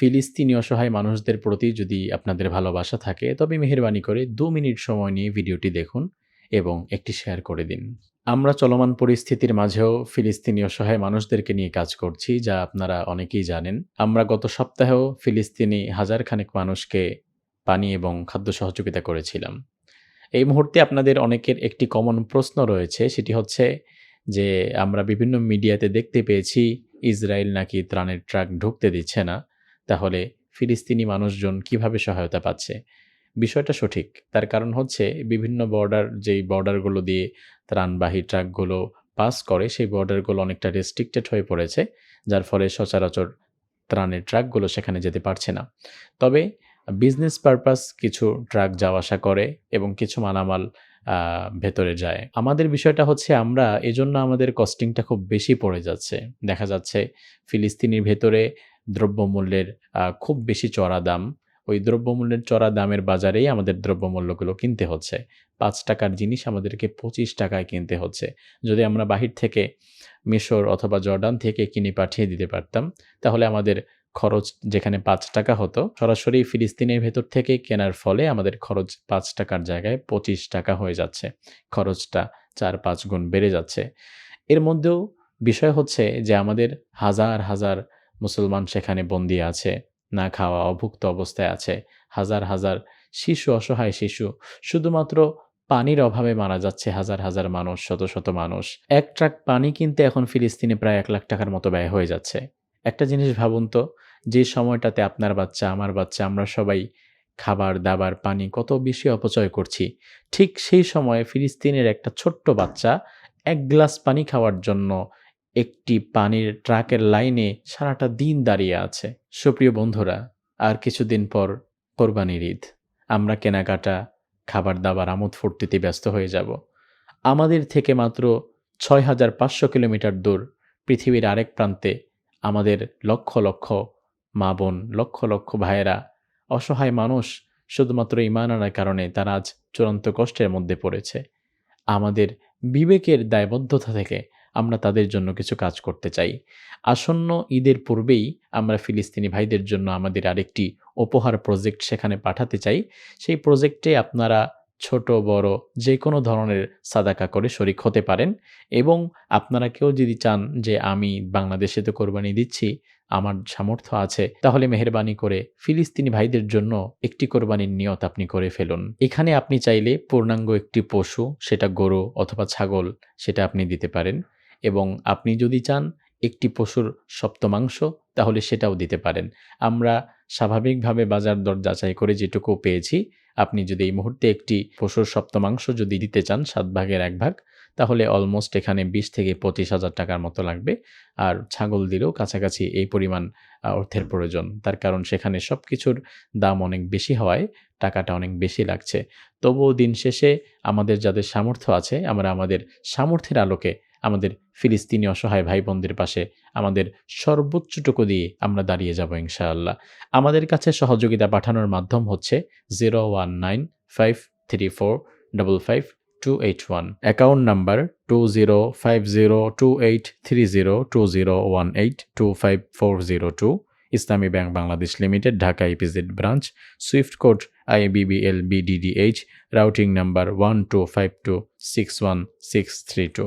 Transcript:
ফিলিস্তিনি অসহায় মানুষদের প্রতি যদি আপনাদের ভালোবাসা থাকে, তবে মেহেরবানি করে দু মিনিট সময় নিয়ে ভিডিওটি দেখুন এবং একটি শেয়ার করে দিন। আমরা চলমান পরিস্থিতির মাঝেও ফিলিস্তিনি অসহায় মানুষদেরকে নিয়ে কাজ করছি, যা আপনারা অনেকেই জানেন। আমরা গত সপ্তাহেও ফিলিস্তিনি হাজার খানেক মানুষকে পানি এবং খাদ্য সহযোগিতা করেছিলাম। এই মুহূর্তে আপনাদের অনেকের একটি কমন প্রশ্ন রয়েছে, সেটি হচ্ছে যে, আমরা বিভিন্ন মিডিয়াতে দেখতে পেয়েছি, ইসরায়েল নাকি ত্রাণের ট্রাক ঢুকতে দিচ্ছে না। তাহলে ফিলিস্তিনি মানুষজন কীভাবে সহায়তা পাচ্ছে? বিষয়টা সঠিক। তার কারণ হচ্ছে বিভিন্ন বর্ডার যেই বর্ডারগুলো দিয়ে ত্রাণবাহী ট্রাকগুলো পাস করে, সেই বর্ডারগুলো অনেকটা রেস্ট্রিক্টেড হয়ে পড়েছে, যার ফলে সচরাচর ত্রাণের ট্রাকগুলো সেখানে যেতে পারছে না। তবে বিজনেস পারপাস কিছু ট্রাক যাওয়া আসা করে এবং কিছু মালামাল ভেতরে যায়। আমাদের বিষয়টা হচ্ছে আমরা এজন্য আমাদের কস্টিংটা খুব বেশি পড়ে যাচ্ছে। দেখা যাচ্ছে ফিলিস্তিনির ভেতরে দ্রব্যমূল্যের খুব বেশি চড়া দাম। ওই দ্রব্যমূল্যের চড়া দামের বাজারেই আমাদের দ্রব্যমূল্যগুলো কিনতে হচ্ছে। পাঁচ টাকার জিনিস আমাদেরকে পঁচিশ টাকায় কিনতে হচ্ছে। যদি আমরা বাহির থেকে মিশর অথবা জর্ডান থেকে কিনে পাঠিয়ে দিতে পারতাম, তাহলে আমাদের খরচ যেখানে পাঁচ টাকা হতো, সরাসরি ফিলিস্তিনের ভেতর থেকে কেনার ফলে আমাদের খরচ পাঁচ টাকার জায়গায় পঁচিশ টাকা হয়ে যাচ্ছে। খরচটা চার পাঁচ গুণ বেড়ে যাচ্ছে। এর মধ্যেও বিষয় হচ্ছে যে আমাদের হাজার হাজার মুসলমান সেখানে বন্দি আছে, না খাওয়া অভুক্ত অবস্থায় আছে। হাজার হাজার শিশু, অসহায় শিশু, শুধুমাত্র পানির অভাবে মারা যাচ্ছে হাজার হাজার মানুষ, শত শত মানুষ। এক ট্রাক পানি কিনতে এখন ফিলিস্তিনে প্রায় এক লাখ টাকার মতো ব্যয় হয়ে যাচ্ছে। একটা জিনিস ভাবুন তো, যে সময়টাতে আপনার বাচ্চা, আমার বাচ্চা, আমরা সবাই খাবার, দাবার, পানি কত বেশি অপচয় করছি। ঠিক সেই সময়ে ফিলিস্তিনের একটা ছোট্ট বাচ্চা এক গ্লাস পানি খাওয়ার জন্য একটি পানির ট্রাকের লাইনে সারাটা দিন দাঁড়িয়ে আছে। সুপ্রিয় বন্ধুরা, আর কিছুদিন পর কোরবানির ঈদ। আমরা কেনাকাটা, খাবার দাবার, আমোদ ফুর্তিতে ব্যস্ত হয়ে যাব। আমাদের থেকে মাত্র ছয় হাজার পাঁচশো কিলোমিটার দূর, পৃথিবীর আরেক প্রান্তে আমাদের লক্ষ লক্ষ মা বোন, লক্ষ লক্ষ ভাইয়েরা অসহায় মানুষ শুধুমাত্র ইমান আনার কারণে তারা আজ চূড়ান্ত কষ্টের মধ্যে পড়েছে। আমাদের বিবেকের দায়বদ্ধতা থেকে আমরা তাদের জন্য কিছু কাজ করতে চাই। আসন্ন ঈদের পূর্বেই আমরা ফিলিস্তিনি ভাইদের জন্য আমাদের আরেকটি উপহার প্রজেক্ট সেখানে পাঠাতে চাই। সেই প্রজেক্টে আপনারা ছোট, বড় যে কোনো ধরনের সাদাকা করে শরিক হতে পারেন এবং আপনারা কেউ যদি চান যে আমি বাংলাদেশে তো কোরবানি দিচ্ছি, আমার সামর্থ্য আছে, তাহলে মেহরবানি করে ফিলিস্তিনি ভাইদের জন্য একটি কোরবানির নিয়ত আপনি করে ফেলুন। এখানে আপনি চাইলে পূর্ণাঙ্গ একটি পশু, সেটা গরু অথবা ছাগল, সেটা আপনি দিতে পারেন। এবং আপনি যদি চান একটি পশুর সপ্তমাংশ, তাহলে সেটাও দিতে পারেন। আমরা স্বাভাবিকভাবে বাজার দর যাচাই করে যেটুকু পেয়েছি, আপনি যদি এই মুহূর্তে একটি পশুর সপ্তমাংশ যদি দিতে চান, সাত ভাগের এক ভাগ, তাহলে অলমোস্ট এখানে বিশ থেকে পঁচিশ হাজার টাকার মতো লাগবে। আর ছাগল দিলেও কাছাকাছি এই পরিমাণ অর্থের প্রয়োজন। তার কারণ সেখানে সব কিছুর দাম অনেক বেশি হওয়ায় টাকাটা অনেক বেশি লাগছে। তবুও দিন শেষে আমাদের যাদের সামর্থ্য আছে, আমরা আমাদের সামর্থ্যের আলোকে আমাদের ফিলিস্তিনি অসহায় ভাই বোনদের পাশে আমাদের সর্বোচ্চটুকু দিয়ে আমরা দাঁড়িয়ে যাব ইনশাআল্লাহ। আমাদের কাছে সহযোগিতা পাঠানোর মাধ্যম হচ্ছে zero one nine five three four double five two eight one. Account number two zero five zero two eight three zero two zero one eight two five four zero two. Islami bank Bangladesh limited, Dhaka EPZ branch. Swift code IBBL BDDH routing number one two five two six one six three two.